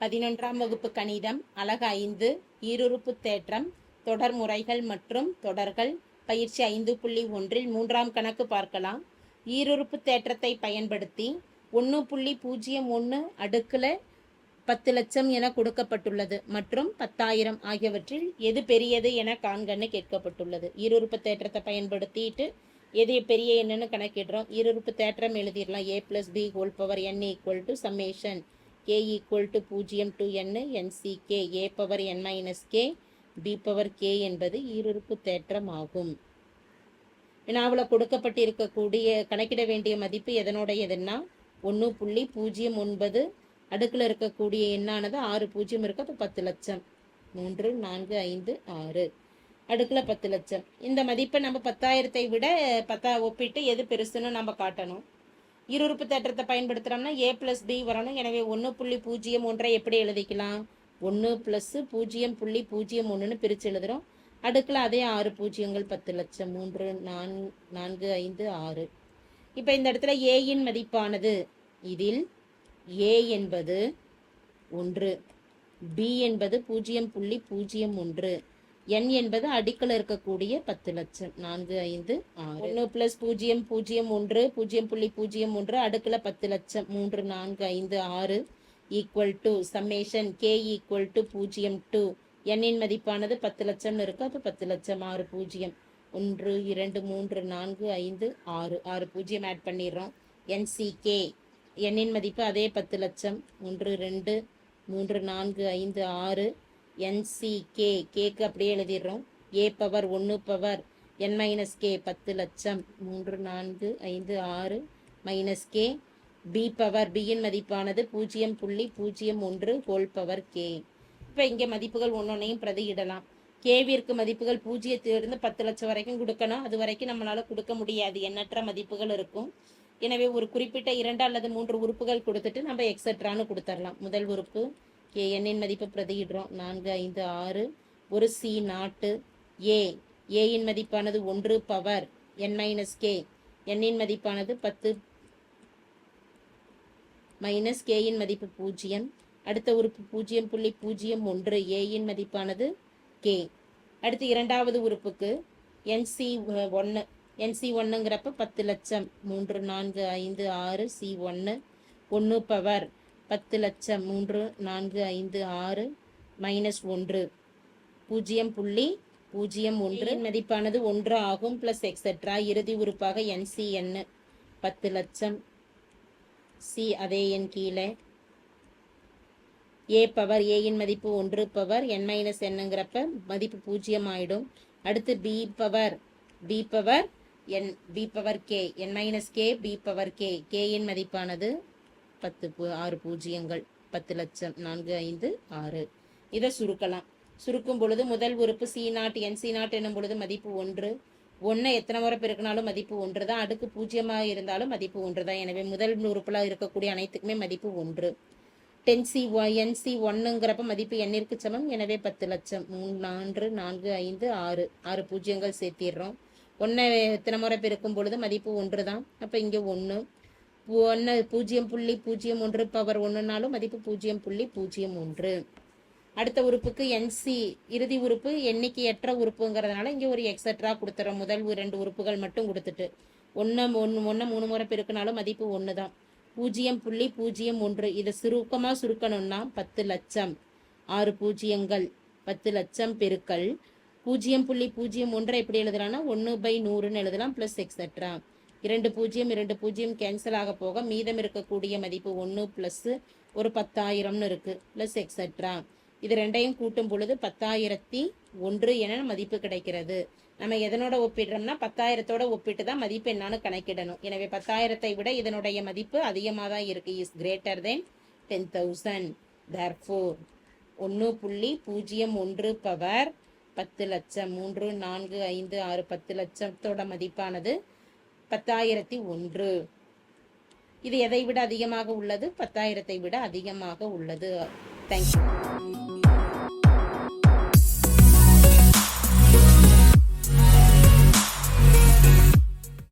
பதினொன்றாம் வகுப்பு கணிதம் அலகு ஐந்து ஈருறுப்பு தேற்றம் தொடர் முறைகள் மற்றும் தொடர்கள் பயிற்சி ஐந்து புள்ளி ஒன்றில் மூன்றாம் கணக்கு பார்க்கலாம். ஈருறுப்பு தேற்றத்தை பயன்படுத்தி ஒன்று புள்ளி பூஜ்ஜியம் ஒன்று அடுக்கில் பத்து லட்சம் என கொடுக்கப்பட்டுள்ளது மற்றும் பத்தாயிரம் ஆகியவற்றில் எது பெரியது என காண்கன்னு கேட்கப்பட்டுள்ளது. ஈருறுப்பு தேற்றத்தை பயன்படுத்திட்டு எது பெரிய என்னன்னு கணக்கிடுறோம். ஈருறுப்பு தேற்றம் எழுதிடலாம். A plus B whole power N equal to summation K equal to பூஜ்ஜியம் to N N C K A power N minus K B power K என்பது ஈருறுப்பு தேற்றம் ஆகும் வினாவில் கொடுக்கப்பட்டிருக்கக்கூடிய கணக்கிட வேண்டிய மதிப்பு எதனுடையதுன்னா ஒன்று புள்ளி பூஜ்ஜியம் ஒன்பது அடுக்கில் இருக்கக்கூடிய எண்ணானது ஆறு பூஜ்ஜியம் இருக்கு அப்போ பத்து லட்சம். மூன்று நான்கு ஐந்து ஆறு. அடுக்கில் பத்து லட்சம். இந்த மதிப்பை நம்ம பத்தாயிரத்தை விட பத்தா ஒப்பிட்டு எது பெருசுன்னு நம்ம காட்டணும். இருறுப்பு தேற்றத்தை பயன்படுத்துகிறோம்னா ஏ ப்ளஸ் பி வரணும். எனவே ஒன்று புள்ளி பூஜ்ஜியம் ஒன்றை எப்படி எழுதிக்கலாம்? ஒன்று ப்ளஸ்ஸு பூஜ்ஜியம் புள்ளி பூஜ்ஜியம் ஒன்றுன்னு பிரித்து எழுதுகிறோம் அடுக்கில் அதே ஆறு பூஜ்ஜியங்கள் பத்து லட்சம். மூன்று நான் நான்கு ஐந்து ஆறு. இப்போ இந்த இடத்துல ஏயின் மதிப்பானது. இதில் ஏ என்பது ஒன்று. பி என்பது பூஜ்ஜியம் புள்ளி பூஜ்ஜியம் ஒன்று. என் என்பது அடிக்கல இருக்கக்கூடிய பத்து லட்சம். நான்கு ஐந்து ஆறு. ஒன்று பிளஸ் பூஜ்ஜியம் பூஜ்ஜியம் ஒன்று பூஜ்ஜியம் புள்ளி பூஜ்ஜியம் ஒன்று அடுக்கல பத்து லட்சம். மூன்று நான்கு ஐந்து ஆறு equal to summation K equal to பூஜ்ஜியம் டு எண்ணின் மதிப்பானது பத்து லட்சம்னு இருக்கு அப்போ பத்து லட்சம் ஆறு பூஜ்ஜியம். ஒன்று இரண்டு மூன்று நான்கு ஐந்து ஆறு. ஆறு பூஜ்ஜியம் ஆட் பண்ணிடுறோம். என்சிகே எண்ணின் மதிப்பு அதே பத்து லட்சம். ஒன்று ரெண்டு மூன்று நான்கு ஐந்து ஆறு. என்சிகே கேக்கு அப்படியே எழுதிடுறோம். ஏ பவர் ஒன்று பவர் என் மைனஸ் கே பத்து லட்சம். மூன்று நான்கு ஐந்து ஆறு மைனஸ் கே பி பவர் பியின் மதிப்பானது பூஜ்ஜியம் புள்ளி பூஜ்ஜியம் ஒன்று ஹோல் பவர் கே இப்போ இங்கே மதிப்புகள் ஒன்றொன்னையும் பிரதியிடலாம். கேவிற்கு மதிப்புகள் பூஜ்ஜியத்திலிருந்து பத்து லட்சம் வரைக்கும் கொடுக்கணும். அது வரைக்கும் நம்மளால் கொடுக்க முடியாது. எண்ணற்ற மதிப்புகள் இருக்கும். எனவே ஒரு குறிப்பிட்ட இரண்டு அல்லது மூன்று உறுப்புகள் கொடுத்துட்டு நம்ம எக்ஸட்ரான்னு கொடுத்துடலாம். முதல் உறுப்பு கே எண்ணின் மதிப்பு பிரதியிடுறோம். நான்கு ஐந்து ஆறு. ஒரு சி நாட்டு. ஏ ஏயின் மதிப்பானது ஒன்று பவர். N minus K. எண்ணின் மதிப்பானது பத்து. மைனஸ் கேயின் மதிப்பு பூஜ்ஜியம். அடுத்த உறுப்பு பூஜ்ஜியம் புள்ளி பூஜ்ஜியம் ஒன்று. ஏயின் மதிப்பானது கே. அடுத்து இரண்டாவது உறுப்புக்கு என்சி ஒன்று என்சி ஒன்றுங்கிறப்ப பத்து லட்சம். மூன்று நான்கு ஐந்து ஆறு. சி ஒன்று ஒன்று பவர். பத்து லட்சம் மூன்று நான்கு ஐந்து ஆறு மைனஸ் ஒன்று. பூஜ்ஜியம் புள்ளி பூஜ்ஜியம் ஒன்று. மதிப்பானது ஒன்று ஆகும் ப்ளஸ் எக்ஸெட்ரா இறுதி உறுப்பாக என்சிஎன் பத்து லட்சம். சி அதே என் கீழே. ஏ பவர் ஏயின் மதிப்பு ஒன்று பவர் என் மைனஸ் என்னங்கிறப்ப மதிப்பு பூஜ்ஜியம் ஆயிடும் அடுத்து B power B power N B power K N minus K B power K கேயின் மதிப்பானது பத்து ஆறு பூஜ்ஜியங்கள் பத்து லட்சம் நான்கு ஐந்து ஆறு. இதை சுருக்கலாம். சுருக்கும் பொழுது முதல் உறுப்பு C naught N C naught என்னும் பொழுது மதிப்பு ஒன்று. ஒன்றை எத்தனை முறை பெருக்கினாலும் மதிப்பு ஒன்று தான். அடுக்கு பூஜ்ஜியமாக இருந்தாலும் மதிப்பு ஒன்று தான். எனவே முதல் உறுப்பில் இருக்கக்கூடிய அனைத்துக்குமே மதிப்பு ஒன்று. டென் சி என் சி ஒன்னுங்கிறப்ப மதிப்பு எண்ணிற்கு சமம்? எனவே பத்து லட்சம். மூணு நான்கு நான்கு ஐந்து ஆறு. ஆறு பூஜ்ஜியங்கள் சேர்த்திடுறோம். ஒன்றை எத்தனை முறை பெருக்கும் பொழுது மதிப்பு ஒன்று தான். அப்போ இங்கே ஒன்று ஒன்று பூஜ்ஜியம் புள்ளி பூஜ்ஜியம் ஒன்று பவர் ஒன்றுனாலும் மதிப்பு பூஜ்ஜியம் புள்ளி பூஜ்ஜியம் ஒன்று. அடுத்த உறுப்புக்கு என்சி இறுதி உறுப்பு எண்ணிக்கையற்ற உறுப்புங்கிறதுனால இங்கே ஒரு எக்ஸட்ரா கொடுத்துறோம். முதல் ரெண்டு உறுப்புகள் மட்டும் கொடுத்துட்டு. ஒன்று ஒன்று ஒன்று மூணு முறை பெருக்கினாலும் மதிப்பு ஒன்று தான் பூஜ்ஜியம் புள்ளி பூஜ்ஜியம் ஒன்று. இதை சுருக்கமாக சுருக்கணும்னா பத்து லட்சம். ஆறு பூஜ்ஜியங்கள் பத்து லட்சம் பெருக்கல். பூஜ்ஜியம் புள்ளி பூஜ்ஜியம் ஒன்றை எப்படி எழுதலாம்னா ஒன்று பை நூறுன்னு எழுதலாம் ப்ளஸ் எக்ஸட்ரா இரண்டு பூஜ்ஜியம் இரண்டு பூஜ்ஜியம் கேன்சல் ஆக போக மீதம் இருக்கக்கூடிய மதிப்பு ஒன்று ப்ளஸ்ஸு ஒரு பத்தாயிரம்னு இருக்குது ப்ளஸ் எக்ஸட்ரா இது ரெண்டையும் கூட்டும் பொழுது பத்தாயிரத்தி ஒன்று என மதிப்பு கிடைக்கிறது. நம்ம எதனோட ஒப்பிடுறோம்னா பத்தாயிரத்தோட ஒப்பிட்டு தான் மதிப்பு என்னான்னு கணக்கிடணும். எனவே பத்தாயிரத்தை விட இதனுடைய மதிப்பு அதிகமாக தான் இருக்கு. Is greater than ten thousand therefore ஒன்று புள்ளி பூஜ்ஜியம் ஒன்று பவர் பத்து லட்சம் மூன்று நான்கு ஐந்து ஆறு பத்து லட்சத்தோட மதிப்பானது பத்தாயிரத்தி ஒன்று. இது எதை விட அதிகமாக உள்ளது? பத்தாயிரத்தை விட அதிகமாக உள்ளது. தேங்க்யூ